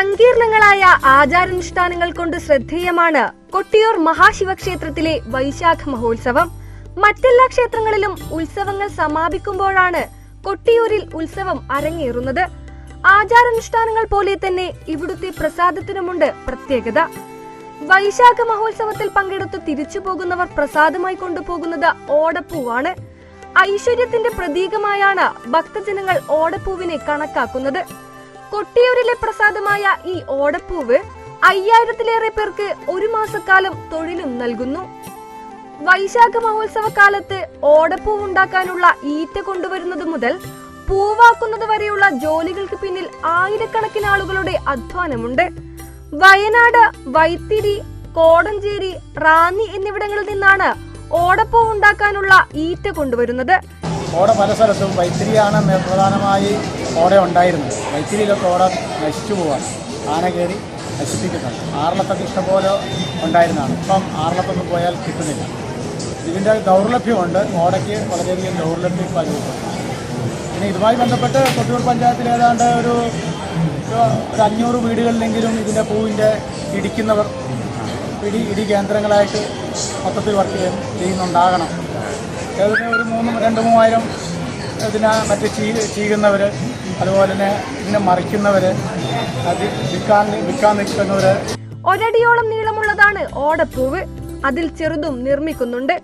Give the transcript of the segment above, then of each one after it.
സങ്കീർണങ്ങളായ ആചാരാനുഷ്ഠാനങ്ങൾ കൊണ്ട് ശ്രദ്ധേയമാണ് കൊട്ടിയൂർ മഹാശിവക്ഷേത്രത്തിലെ വൈശാഖ മഹോത്സവം. മറ്റെല്ലാ ക്ഷേത്രങ്ങളിലും ഉത്സവങ്ങൾ സമാപിക്കുമ്പോഴാണ് കൊട്ടിയൂരിൽ ഉത്സവം അരങ്ങേറുന്നത്. ആചാരാനുഷ്ഠാനങ്ങൾ പോലെ തന്നെ ഇവിടുത്തെ പ്രസാദത്തിനുമുണ്ട് പ്രത്യേകത. വൈശാഖ മഹോത്സവത്തിൽ പങ്കെടുത്ത് തിരിച്ചു പോകുന്നവർ പ്രസാദമായി കൊണ്ടുപോകുന്നത് ഓടപ്പൂവാണ്. ഐശ്വര്യത്തിന്റെ പ്രതീകമായാണ് ഭക്തജനങ്ങൾ ഓടപ്പൂവിനെ കണക്കാക്കുന്നത്. കൊട്ടിയൂരിലെ പ്രസാദമായ ഈ ഓടപ്പൂവ് അയ്യായിരത്തിലേറെ പേർക്ക് ഒരു മാസക്കാലം തൊഴിലും നൽകുന്നു. വൈശാഖ മഹോത്സവ കാലത്ത് ഓടപ്പൂവ് ഉണ്ടാക്കാനുള്ള ഈറ്റ കൊണ്ടുവരുന്നത് മുതൽ പൂവാക്കുന്നത് വരെയുള്ള ജോലികൾക്ക് പിന്നിൽ ആയിരക്കണക്കിന് ആളുകളുടെ അധ്വാനമുണ്ട്. വയനാട് വൈത്തിരി കോടഞ്ചേരി റാന്നി എന്നിവിടങ്ങളിൽ നിന്നാണ് ഓടപ്പൂവ് ഉണ്ടാക്കാനുള്ള ഈറ്റ കൊണ്ടുവരുന്നത്. ഓട പല സ്ഥലത്തും വൈത്തിരിയാണ് പ്രധാനമായി ഓട ഉണ്ടായിരുന്നത്. വൈത്തിരിയിലൊക്കെ ഓട നശിച്ചു പോവാണ്. ആന കയറി നശിപ്പിക്കുന്നുണ്ട്. ആറളത്തൊക്കെ ഇഷ്ടംപോലെ ഉണ്ടായിരുന്നതാണ്. ഇപ്പം ആറളത്തൊന്നും പോയാൽ കിട്ടുന്നില്ല. ഇതിന്റെ ദൗർലഭ്യമുണ്ട്. ഓടയ്ക്ക് വളരെയധികം ദൗർലഭ്യം അനുഭവപ്പെടുന്നു പിന്നെ ഇതുമായി ബന്ധപ്പെട്ട് കൊട്ടിയൂർ പഞ്ചായത്തിൽ ഏതാണ്ട് ഒരു ഒരു അഞ്ഞൂറ് വീടുകളിലെങ്കിലും ഇതിന്റെ പൂവിന്റെ ഇടിക്കുന്നവർ ഇടി ഇടി കേന്ദ്രങ്ങളായിട്ട് മൊത്തത്തിൽ വർക്ക് ചെയ്യ- ചെയ്യുന്നുണ്ടാകണം. ഏകദേശം ഒരു മൂന്ന് രണ്ട് മൂവായിരം ഇതിനെ മറ്റ് ചീ ചീകുന്നവർ അതുപോലെ തന്നെ ഇതിനെ മറിക്കുന്നവർ അത് വിൽക്കാൻ വിൽക്കാൻ നിൽക്കുന്നവർ ഒരടിയോളം നീളമുള്ളതാണ് ഓടപ്പൂവ്. അതിൽ ചെറുതും നിർമ്മിക്കുന്നുണ്ട്.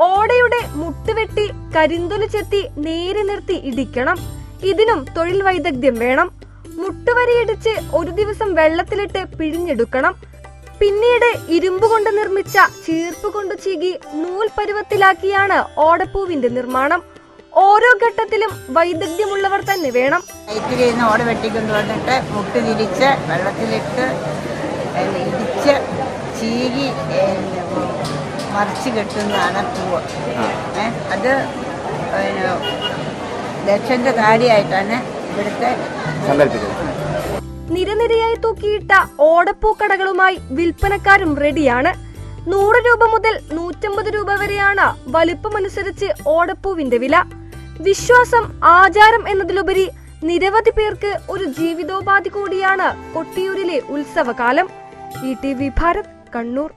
ഓടയുടെ മുട്ടുവെട്ടി കരിന്തൊലി ചെത്തി നേരെ നിർത്തി ഇടിക്കണം. ഇതിനും തൊഴിൽ വൈദഗ്ധ്യം വേണം. മുട്ടുവരിയിടിച്ച് ഒരു ദിവസം വെള്ളത്തിലിട്ട് പിഴിഞ്ഞെടുക്കണം. പിന്നീട് ഇരുമ്പ് കൊണ്ട് നിർമ്മിച്ച ചീർപ്പ് കൊണ്ട് ചീകി നൂൽ പരുവത്തിലാക്കിയാണ് ഓടപ്പൂവിന്റെ നിർമ്മാണം. ഓരോ ഘട്ടത്തിലും വൈദഗ്ധ്യമുള്ളവർ തന്നെ വേണം. വയറ്റിൽ നിന്ന് ഓട വെട്ടിക്കൊണ്ട് വന്നിട്ട് മുട്ട് തിരിച്ച് വെള്ളത്തിലിട്ട് ഇടിച്ച് ചീകി മറിച്ച് കെട്ടുന്നതാണ് പൂവ്. അത് ദക്ഷന്റെ താടിയായിട്ടാണ് ഇവിടുത്തെ നിരനിരയായി തൂക്കിയിട്ട ഓടപ്പൂക്കടകളുമായി വിൽപ്പനക്കാരും റെഡിയാണ്. നൂറ് രൂപ മുതൽ നൂറ്റമ്പത് രൂപ വരെയാണ് വലിപ്പമനുസരിച്ച് ഓടപ്പൂവിന്റെ വില. വിശ്വാസം ആചാരം എന്നതിലുപരി നിരവധി പേർക്ക് ഒരു ജീവിതോപാധി കൂടിയാണ് കൊട്ടിയൂരിലെ ഉത്സവകാലം. E T V Bharat Kannur.